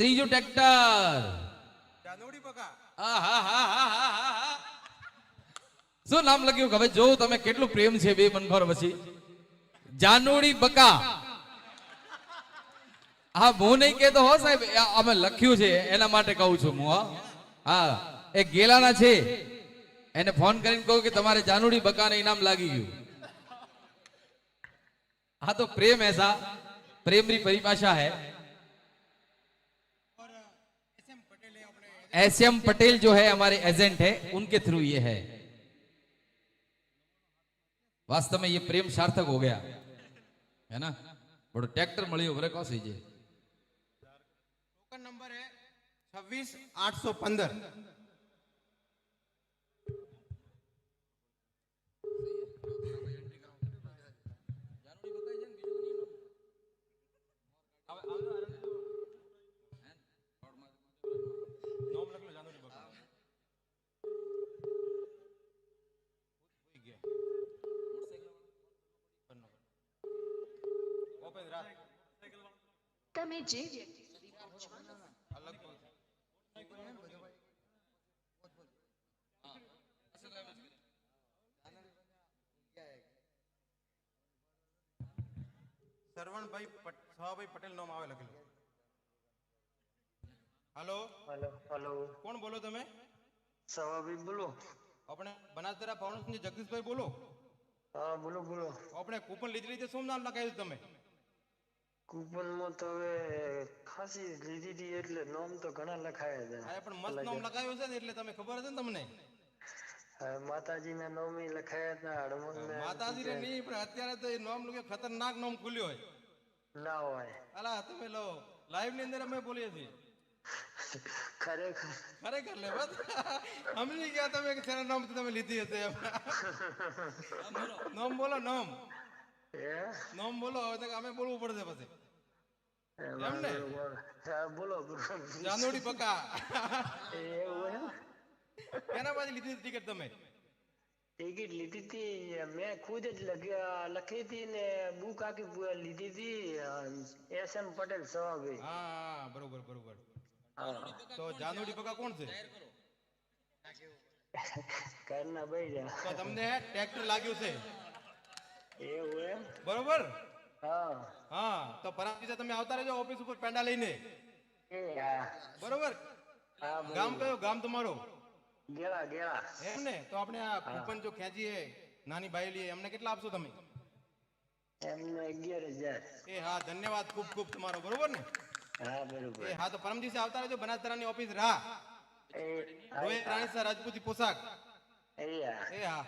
ત્રીજું ટ્રેક્ટર. શું નામ લખ્યું? હવે જોઉં તમે કેટલું પ્રેમ છે બે મને પછી. જાનુડી બકા. હા હું નહીં કેતો હો સાહેબ અમે લખ્યું છે એના માટે કહું છું હું હા. એ ગેલાના છે. એને ફોન કરીને કહું કે તમારે જાનુડી બકાને ઇનામ લાગી ગયું. હા તો પ્રેમ એસા પ્રેમની પરિભાષા હે. एस एम पटेल जो है हमारे एजेंट है, उनके थ्रू ये है। वास्तव में ये प्रेम सार्थक हो गया। है ना? बड़ो ट्रैक्टर मिले हो कौ सीजे टोकन नंबर है छब्बीस आठ सौ पंद्रह। તમે જે વ્યક્તિ સુધી પહોંચવાના સરવણભાઈ સવાભાઈ પટેલ નામ આવે લખેલું. હેલો? Hello hello. કોણ બોલો તમે? સવાભાઈ બોલો. આપણે બનાસદરા ફાઉન્ડેશન જગદીશભાઈ બોલો. હા બોલો બોલો. આપણે કૂપન લીધી રીતે શું નામ લખાયું તમે? કૂપનમાં તો હવે ખાસી લીધી હતી એટલે નામ તો ઘણા લખાયા હતા. અરે પણ મસ્ત નામ લખાયું છે ને એટલે તમે ખબર હશે ને તમને? માતાજી ના નામે લખાયા હતા હડમંગ માતાજી ને નહીં પણ અત્યારે તો એ નામ લોકો ખતરનાક નામ ખુલ્યો હોય. ના હોય. અલા તમે લો લાઈવની અંદર અમે બોલીએ છીએ. ખરેખર. ખરેખર લે બસ. સમજી ગયા તમે કે નામથી તમે લીધી હતી નામ બોલો નામ. નામ બોલો હવે અમે બોલવું પડશે પછી. એમાં ને? બોલો ચાંદોડી પક્કા એવું એમ? લીધી ટિકિટ તમે? ટિકિટ લીધી હતી મેં ખુદ જ લખી હતી ને બુક આખી લીધી હતી એસ એમ પટેલ સવાભાઈ હા હા બરોબર બરોબર. તો જાનુડી પક્કા કોણ છે? કરના ભાઈ તો તમને ટ્રેક્ટર લાગ્યું છે. એવું એમ? બરોબર? હા. હા તો પરમ દિવસે તમે આવતા રહેજો ઓફિસ ઉપર પેંડા લઈને. બરોબર? ગામ કયો? ગામ તમારો? ગેળા ગેળા એમ ને? તો આપણે આ કૂપન જો ખેંચીએ નાની લઈએ. એમને કેટલા આપશો તમે? એમને અગિયાર હજાર. એ હા ધન્યવાદ. ખૂબ ખૂબ તમારો. બરોબર ને? હા બરોબર. એ હા તો પરમ દિવસે આવતા રહેજો. બનાસતરાની ઓફિસ રાહ. એ રોહિત રાણી સર રાજપૂતી પોશાક. એ હા.